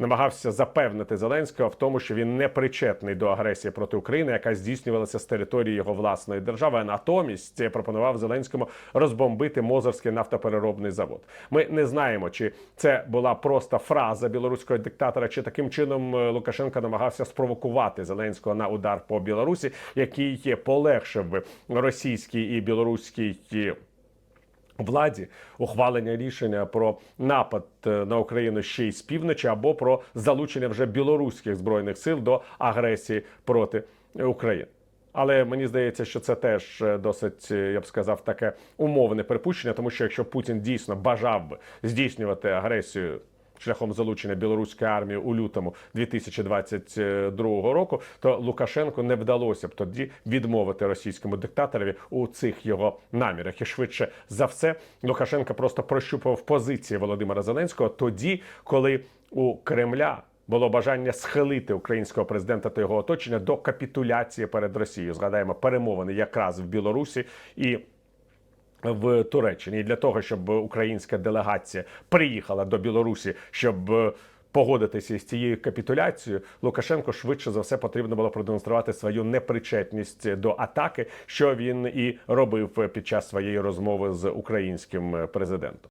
намагався запевнити Зеленського в тому, що він не причетний до агресії проти України, яка здійснювалася з території його власної держави. А натомість пропонував Зеленському розбомбити Мозорський нафтопереробний завод. Ми не знаємо, чи це була просто фраза білоруського диктатора, чи таким чином е, Лукашенко намагався спровокувати Зеленського на удар по Білорусі, який полегшив російській і білоруській. Владі ухвалення рішення про напад е, на Україну ще й з півночі або про залучення вже білоруських збройних сил до агресії проти України. Але мені здається, що це теж е, досить, е, я б сказав, таке умовне припущення, тому що якщо Путін дійсно бажав би здійснювати агресію шляхом залучення білоруської армії у лютому 2022 року, то Лукашенку не вдалося б тоді відмовити російському диктаторові у цих його намірах. І швидше за все, Лукашенко просто прощупав позиції Володимира Зеленського тоді, коли у Кремля. Було бажання схилити українського президента та його оточення до капітуляції перед Росією. Згадаємо перемовини якраз в Білорусі і в Туреччині І для того, щоб українська делегація приїхала до Білорусі, щоб е, погодитися з цією капітуляцією, Лукашенко швидше за все потрібно було продемонструвати свою непричетність до атаки, що він і робив під час своєї розмови з українським президентом.